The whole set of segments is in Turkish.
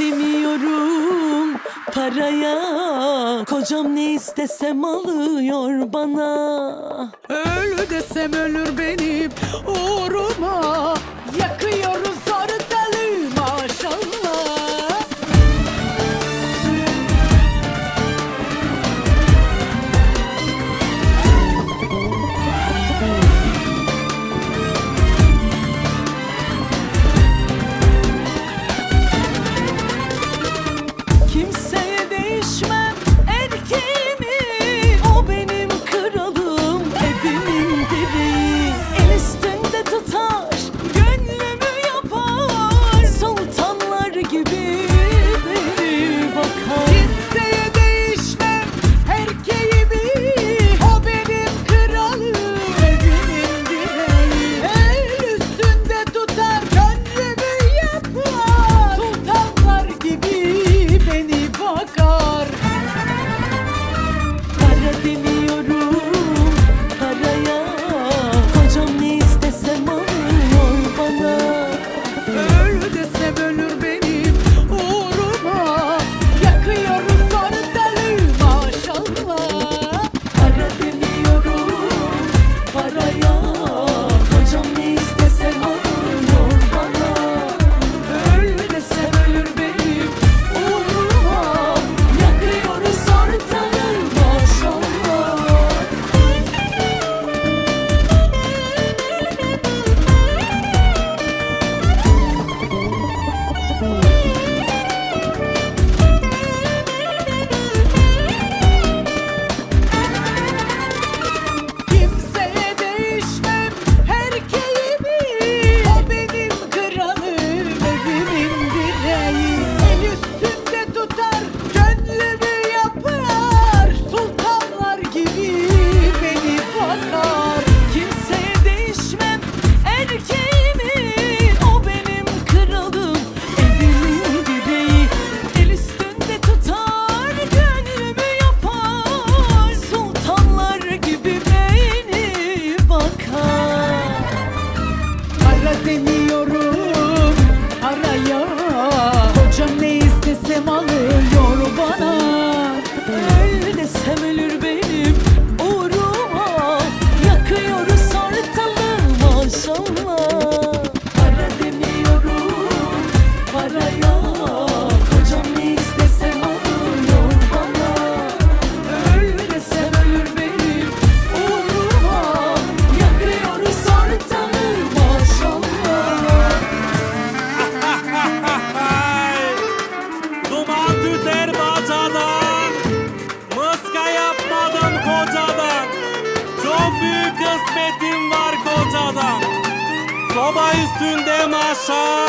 Gidemiyorum paraya. Kocam ne istesem alıyor bana. Ölü desem ölür benim uğruma. Yakıyoruz Soba üstünde maşa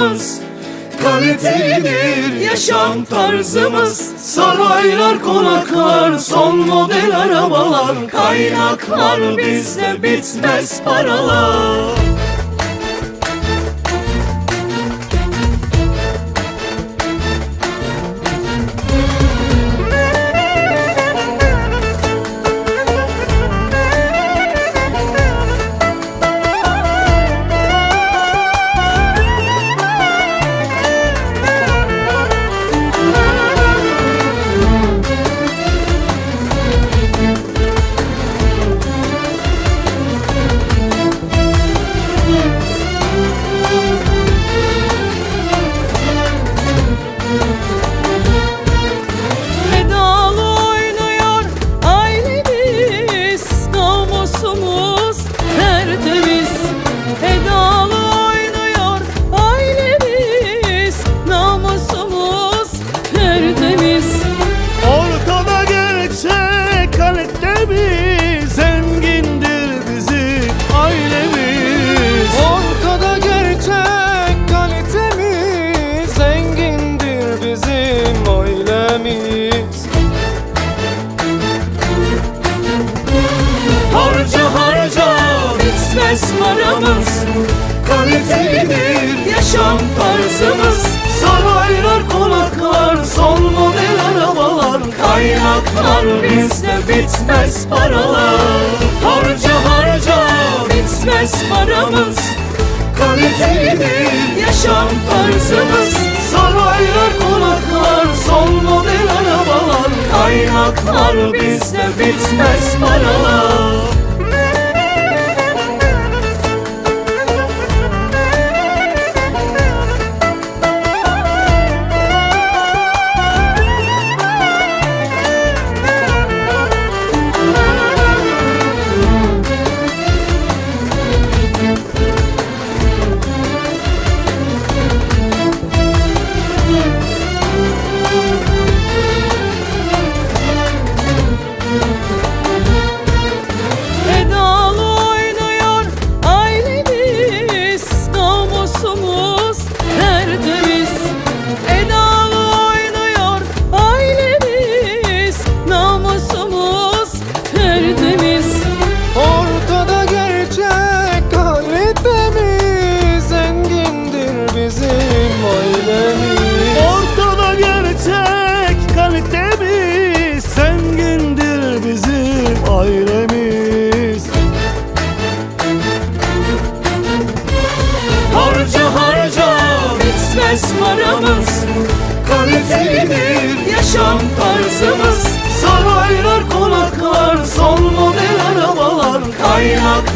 paramız Kalitelidir yaşam tarzımız. Saraylar konaklar son model arabalar Kaynaklar bizde bitmez paralar yaşam tarzımız. Saraylar konaklar son model arabalar Kaynaklar bizde bitmez paralar. Harca harca bitmez paramız. Kalitelidir yaşam tarzımız. Saraylar konaklar son model arabalar Kaynaklar bizde bitmez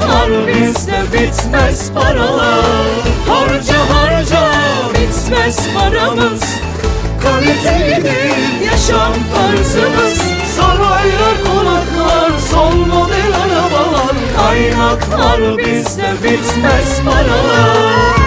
Kaynaklar bizde bitmez paralar. Harca harca bitmez paramız. Kalitelidir yaşam tarzımız. Saraylar konaklar son model arabalar. Kaynaklar bizde bitmez paralar